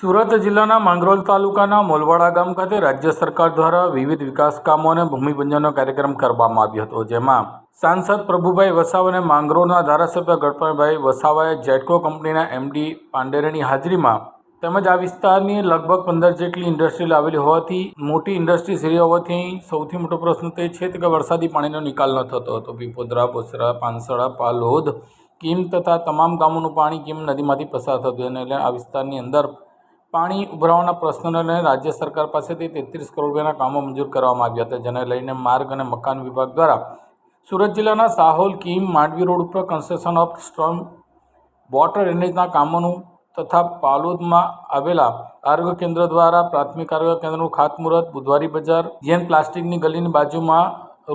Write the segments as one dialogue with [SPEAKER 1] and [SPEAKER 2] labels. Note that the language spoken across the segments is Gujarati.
[SPEAKER 1] સુરત જિલ્લાના માંગરોલ તાલુકાના મોલવાડા ગામ ખાતે રાજ્ય સરકાર દ્વારા વિવિધ વિકાસ કામો અને ભૂમિપૂજનનો કાર્યક્રમ કરવામાં આવ્યો હતો, જેમાં સાંસદ પ્રભુભાઈ વસાવા અને માંગરોળના ધારાસભ્ય ગણપતભાઈ વસાવાએ જેટકો કંપનીના એમડી પાંડેરેની હાજરીમાં તેમજ આ વિસ્તારની લગભગ પંદર જેટલી ઇન્ડસ્ટ્રી આવેલી હોવાથી મોટી ઇન્ડસ્ટ્રી એરિયા હોવાથી સૌથી મોટો પ્રશ્ન તે છે કે વરસાદી પાણીનો નિકાલ ન થતો હતો. પીપોદરા બોસરા પાનસડા પાલોદ, કીમ તથા તમામ ગામોનું પાણી કિમ નદીમાંથી પસાર થતું અને એટલે આ વિસ્તારની અંદર પાણી ઉભરાવાના પ્રશ્નને રાજ્ય સરકાર પાસેથી તેત્રીસ કરોડ રૂપિયાના કામો મંજૂર કરવામાં આવ્યા હતા, જેને લઈને માર્ગ અને મકાન વિભાગ દ્વારા સુરત જિલ્લાના સાહોલ, કીમ, માંડવી રોડ ઉપર કન્સ્ટ્રક્શન ઓફ સ્ટ્રોમ વોટર ડ્રેનેજના કામોનું તથા પાલોદમાં આવેલા આરોગ્ય કેન્દ્ર દ્વારા પ્રાથમિક આરોગ્ય કેન્દ્રનું ખાતમુહૂર્ત બુધવારી બજાર, જેન પ્લાસ્ટિકની ગલીની બાજુમાં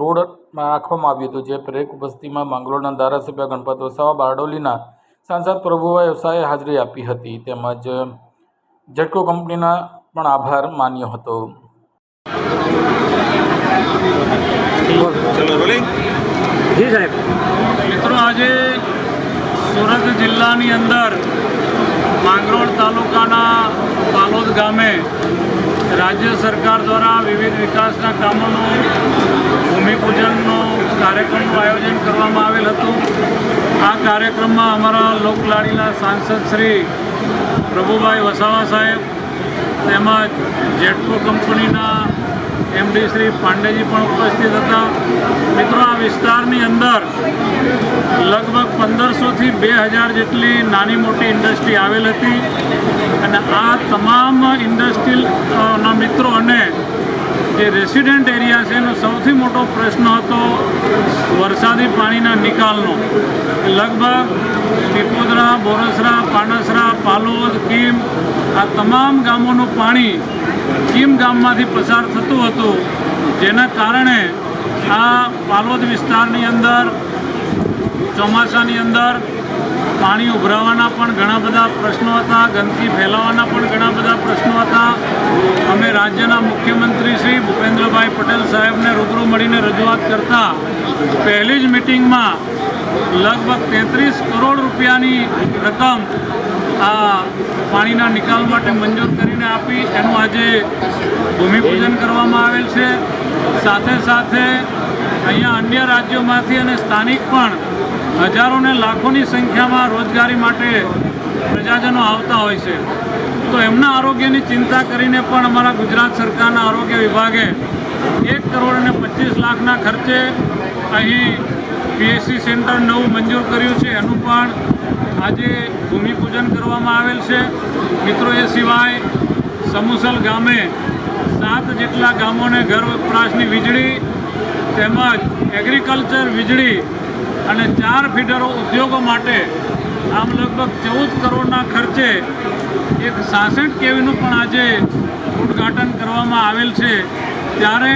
[SPEAKER 1] રોડ રાખવામાં આવ્યું હતું, જે પ્રેક ઉપસ્થિતિમાં મંગલોરના ધારાસભ્ય ગણપત વસાવા બારડોલીના સાંસદ પ્રભુભાઈ વસાએ હાજરી આપી હતી, તેમજ જેટકો કંપનીના પણ આભાર માન્યો હતો.
[SPEAKER 2] જી સાહેબ.
[SPEAKER 3] મિત્રો આજે સુરત જિલ્લાની અંદર માંગરોળ તાલુકાના પાલોદ ગામે રાજ્ય સરકાર દ્વારા વિવિધ વિકાસના કામોનું ભૂમિપૂજનનો કાર્યક્રમનું આયોજન કરવામાં આવેલ હતું. આ કાર્યક્રમમાં અમારા લોકલાડીલા સાંસદ શ્રી પ્રભુભાઈ વસાવા સાહેબ, તેમજ જેટકો કંપનીના એમડી શ્રી પાંડેજી પણ ઉપસ્થિત હતા. મિત્રો, આ વિસ્તારની અંદર લગભગ પંદરસોથી બે હજાર જેટલી નાની મોટી ઇન્ડસ્ટ્રી આવેલ હતી અને આ તમામ ઇન્ડસ્ટ્રીના મિત્રો અને જે રેસિડેન્ટ એરિયા છે, એનો સૌથી મોટો પ્રશ્ન હતો વરસાદી પાણીના નિકાલનો. લગભગ પીપોદરા બોરસરા, પાનસરા, પાલોદ, કીમ, આ તમામ ગામોનું પાણી કીમ ગામમાંથી પસાર થતું હતું. જેના કારણે આ પાલોદ વિસ્તારની અંદર, ચોમાસાની અંદર પાણી ઉભરાવાના પણ ઘણા બધા પ્રશ્નો હતા, ગંદકી ફેલાવાના પણ ઘણા બધા પ્રશ્નો હતા. અમે રાજ્યના મુખ્યમંત્રી શ્રી ભૂપેન્દ્રભાઈ પટેલ સાહેબને રૂબરૂ મળીને રજૂઆત કરતા પહેલી જ મિટિંગમાં લગભગ તેત્રીસ કરોડ રૂપિયાની રકમ આ પાણીના નિકાલ માટે મંજૂર કરીને આપી. એનું આજે ભૂમિપૂજન કરવામાં આવેલ છે. સાથે સાથે અહીંયા અન્ય રાજ્યોમાંથી અને સ્થાનિક પણ હજારો ને લાખોની સંખ્યામાં રોજગારી માટે પ્રજાજનો આવતા હોય છે. તો એમના આરોગ્યની ચિંતા કરીને પણ અમારા ગુજરાત સરકારના આરોગ્ય વિભાગે એક કરોડ અને પચીસ લાખના ખર્ચે અહીં પીએસસી સેન્ટર નવું મંજૂર કર્યું છે. એનું પણ આજે ભૂમિપૂજન કરવામાં આવેલ છે. મિત્રો, એ સિવાય સમુસલ ગામે સાત જેટલા ગામોને ઘર વપરાશની વીજળી તેમજ એગ્રીકલ્ચર વીજળી અને ચાર ફીડરો ઉદ્યોગો માટે આમ લગભગ ચૌદ કરોડના ખર્ચે એક સાસઠ કેવીનું પણ આજે ઉદ્ઘાટન કરવામાં આવેલ છે. ત્યારે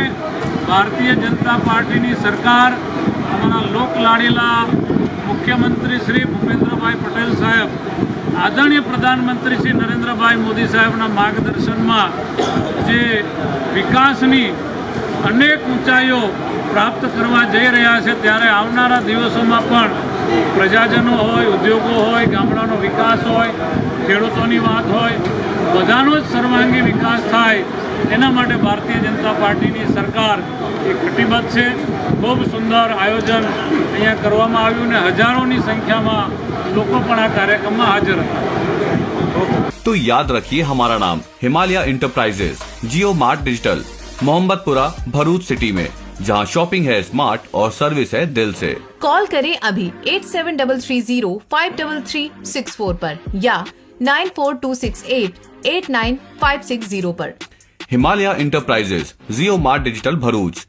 [SPEAKER 3] ભારતીય જનતા પાર્ટીની સરકાર, અમારા લોકલાડીલા મુખ્યમંત્રી શ્રી ભૂપેન્દ્રભાઈ પટેલ સાહેબ, આદરણીય પ્રધાનમંત્રી શ્રી નરેન્દ્રભાઈ મોદી સાહેબના માર્ગદર્શનમાં જે વિકાસની અનેક ઊંચાઈઓ પ્રાપ્ત કરવા જઈ રહ્યા છે. ત્યારે આવનારા દિવસોમાં પણ પ્રજાજનો હોય, ઉદ્યોગો હોય, ગામડાનો વિકાસ હોય, ખેડૂતોની વાત હોય, બધાનો જ સર્વાંગી વિકાસ થાય. એના માટે ભારતીય જનતા પાર્ટીની સરકાર એ કટિબદ્ધ છે. ખૂબ સુંદર આયોજન અહીંયા કરવામાં આવ્યું ને હજારોની સંખ્યામાં લોકો પણ આ કાર્યક્રમમાં હાજર હતા.
[SPEAKER 4] તો યાદ રાખીએ હમારા નામ, Himalaya enterprises Jio mart digital Mohammadpura Bharuch city में जहाँ शॉपिंग है स्मार्ट और सर्विस है दिल से।
[SPEAKER 5] कॉल करें अभी eight seven double three zero five double three six four पर या nine four two six eight eight nine five six zero पर।
[SPEAKER 4] Himalaya enterprises Jio mart digital Bharuch.